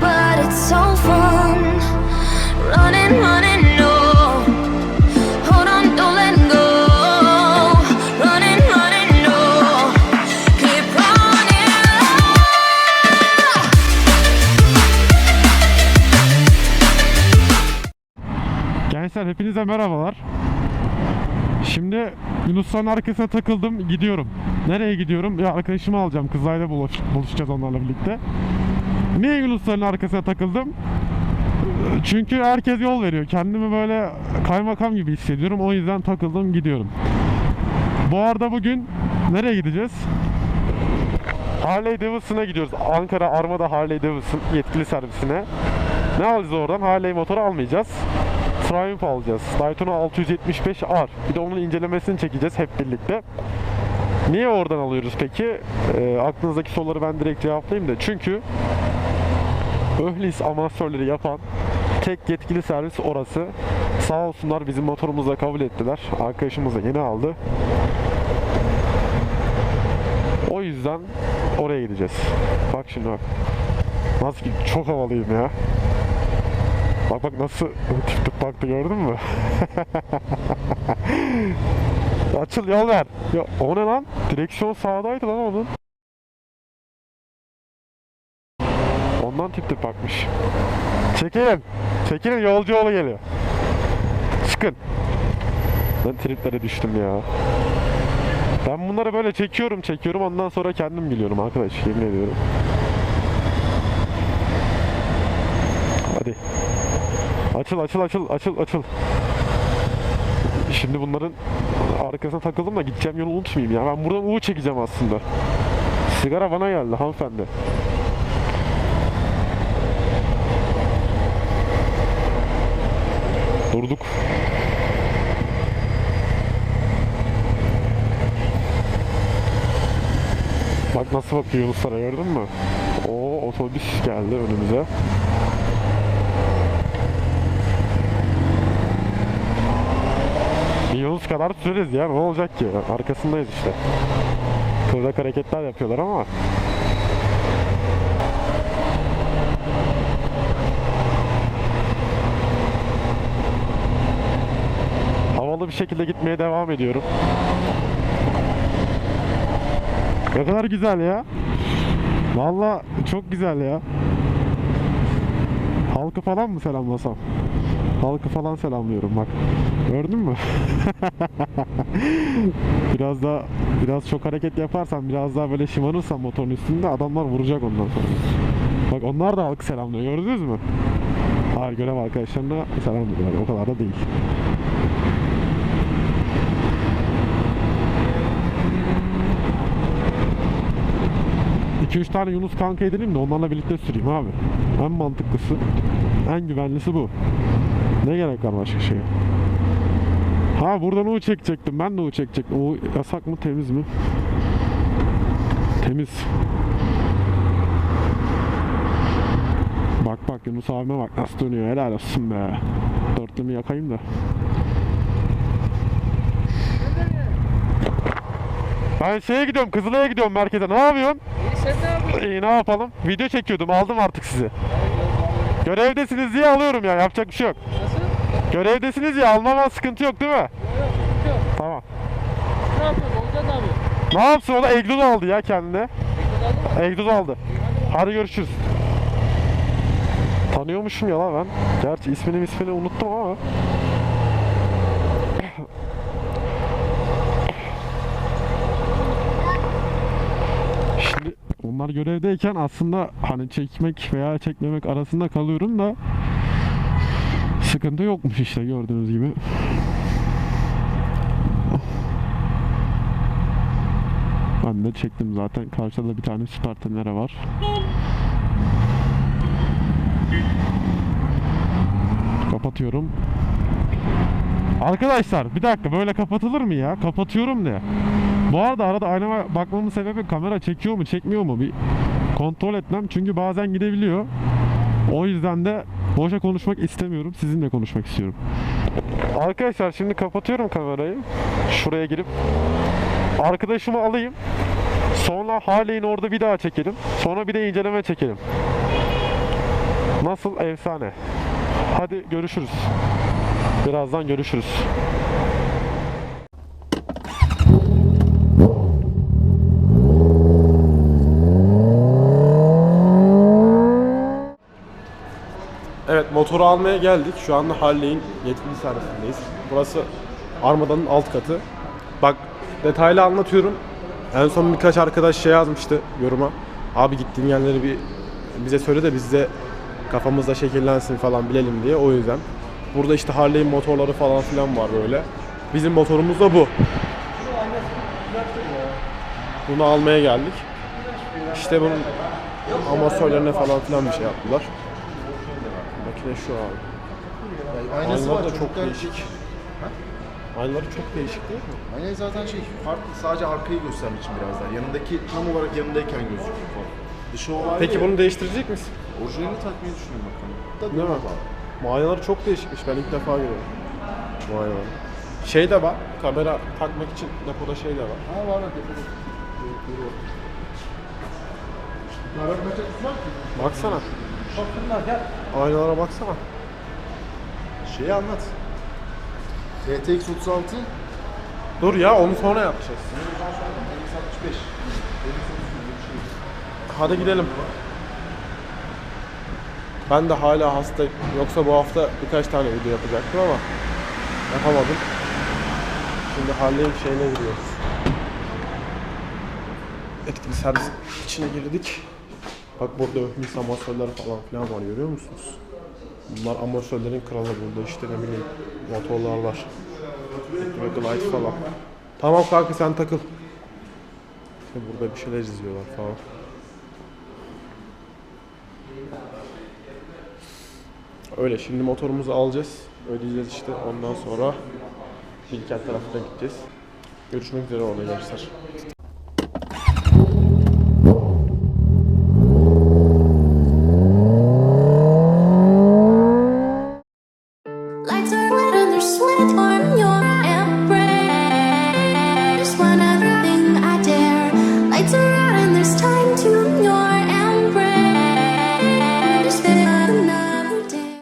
but it's so fun. Running, running. Gençler hepinize merhabalar. Şimdi Yunusların arkasına takıldım gidiyorum. Nereye gidiyorum? Ya arkadaşımı alacağım. Kızılay'da buluş, buluşacağız onlarla birlikte. Niye Yunusların arkasına takıldım? Çünkü herkes yol veriyor. Kendimi böyle kaymakam gibi hissediyorum. O yüzden takıldım gidiyorum. Bu arada bugün nereye gideceğiz? Harley Davidson'a gidiyoruz. Ankara Armada Harley Davidson yetkili servisine. Ne alacağız oradan? Harley motoru almayacağız. Triumph alacağız. Daytona 675R. Bir de onun incelemesini çekeceğiz hep birlikte. Niye oradan alıyoruz peki? Ee, aklınızdaki soruları ben direkt cevaplayayım da. Çünkü Öhlis amatörleri yapan tek yetkili servis orası. Sağ olsunlar bizim motorumuzu da kabul ettiler. Arkadaşımız da yeni aldı. O yüzden oraya gideceğiz. Bak şimdi bak. Nasıl çok havalıyım ya. Bak bak nasıl tip tip baktı gördün mü? Açıl yol ver. Ya o ne lan? Direksiyon sağdaydı lan onun. Ondan tip tip bakmış. Çekilin. Çekilin yolcu yolu geliyor. Çıkın. Ben triplere düştüm ya. Ben bunları böyle çekiyorum çekiyorum ondan sonra kendim gülüyorum arkadaş yemin ediyorum. Hadi. Açıl açıl açıl açıl açıl. Şimdi bunların arkasına takıldım da gideceğim yolu unutmayayım ya. Ben buradan U çekeceğim aslında. Sigara bana geldi hanımefendi. Durduk. Bak nasıl bakıyor Yunuslara gördün mü? O otobüs geldi önümüze. Bir Yunus kadar süreriz ya ne olacak ki? Arkasındayız işte. Kıvrak hareketler yapıyorlar ama. Havalı bir şekilde gitmeye devam ediyorum. Ne kadar güzel ya. Valla çok güzel ya. Halkı falan mı selamlasam? Halkı falan selamlıyorum bak. Gördün mü? biraz da biraz çok hareket yaparsan biraz daha böyle şımarırsan motorun üstünde adamlar vuracak ondan sonra. Bak onlar da halkı selamlıyor gördünüz mü? Hayır görev arkadaşlarına selam veriyorlar o kadar da değil. İki üç tane Yunus kanka edelim de onlarla birlikte süreyim abi. En mantıklısı, en güvenlisi bu. Ne gerek var başka şeye? Ha buradan U çekecektim. Ben de U çekecektim. U yasak mı temiz mi? Temiz. Bak bak Yunus abime bak nasıl dönüyor. Helal olsun be. Dörtlümü yakayım da. Ben şeye gidiyorum, Kızılay'a gidiyorum merkeze. Ne yapıyorsun? İyi sen ne yapıyorsun? İyi ne yapalım? Video çekiyordum, aldım artık sizi. Görevdesiniz diye alıyorum ya, yapacak bir şey yok. Nasıl? Görevdesiniz ya, almama sıkıntı yok değil mi? Yok yok sıkıntı yok. Tamam. Ne yapıyorsun? Olcan ne yapıyor? Ne yapsın o da egzoz aldı ya kendine. Ekran aldın mı? Egzoz aldı. Hadi görüşürüz. Tanıyormuşum ya lan ben. Gerçi ismini ismini unuttum ama. Şimdi onlar görevdeyken aslında hani çekmek veya çekmemek arasında kalıyorum da sıkıntı yokmuş işte gördüğünüz gibi. Ben de çektim zaten. Karşıda da bir tane süper tenere var. Kapatıyorum. Arkadaşlar bir dakika böyle kapatılır mı ya? Kapatıyorum de. Bu arada arada aynama bakmamın sebebi kamera çekiyor mu çekmiyor mu bir kontrol etmem. Çünkü bazen gidebiliyor. O yüzden de boşa konuşmak istemiyorum. Sizinle konuşmak istiyorum. Arkadaşlar şimdi kapatıyorum kamerayı. Şuraya girip arkadaşımı alayım. Sonra Harley'in orada bir daha çekelim. Sonra bir de inceleme çekelim. Nasıl? Efsane. Hadi görüşürüz. Birazdan görüşürüz. Evet motoru almaya geldik. Şu anda Harley'in yetkili servisindeyiz. Burası Armada'nın alt katı. Bak detaylı anlatıyorum. En son birkaç arkadaş şey yazmıştı yoruma. Abi gittiğin yerleri bir bize söyle de biz de kafamızda şekillensin falan bilelim diye o yüzden. Burada işte Harley'in motorları falan filan var böyle. Bizim motorumuz da bu. Bunu almaya geldik. İşte bunun amortisörlerine falan filan bir şey yaptılar. Makine şu abi. Aynası Aynalar var da çok çocuklar- değişik. Aynaları çok değişik değil mi? Ayna zaten şey farklı sadece arkayı göstermek için biraz daha. Yanındaki tam olarak yanındayken gözüküyor falan. Dışı o Peki ya. bunu değiştirecek misin? Orijinalini takmayı düşünüyorum bakalım. Değil mi? Aynaları çok değişikmiş. Ben ilk defa görüyorum. Bu aynaları. Şey de var. Kamera takmak için depoda şey de var. Ha var var depoda. Araç maçası var ki. Baksana. Aynalara baksana. Şeyi anlat. RTX 36 Dur ya onu sonra yapacağız. 65. Hadi gidelim. Ben de hala hastayım. Yoksa bu hafta birkaç tane video yapacaktım ama yapamadım. Şimdi Harley'in şeyine giriyoruz. Etkili servis içine girdik. Bak burada öhmüs amortisörler falan filan var görüyor musunuz? Bunlar amortisörlerin kralı burada işte ne bileyim motorlar var. Ve glide falan. Tamam kanka sen takıl. İşte burada bir şeyler izliyorlar falan. Öyle şimdi motorumuzu alacağız. Ödeyeceğiz işte ondan sonra Bilkent tarafına gideceğiz. Görüşmek üzere gençler. Lights are red and there's sweat on your eyes.